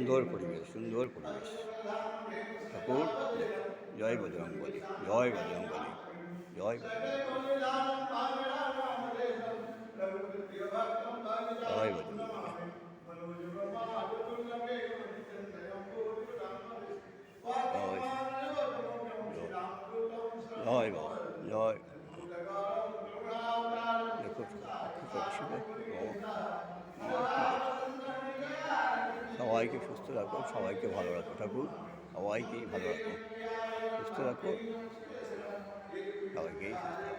সুন্দর পরিবেশ সুন্দর পরিবেশ। ঠাকুর, জয় বজরং বলি জয় বজরং বলি জয় জয় বজরং জয় জয় জয় সবাইকে সুস্থ রাখো সবাইকে ভালো রাখো ঠাকুর সবাইকেই ভালো রাখো। সুস্থ রাখো সবাইকেই সুস্থ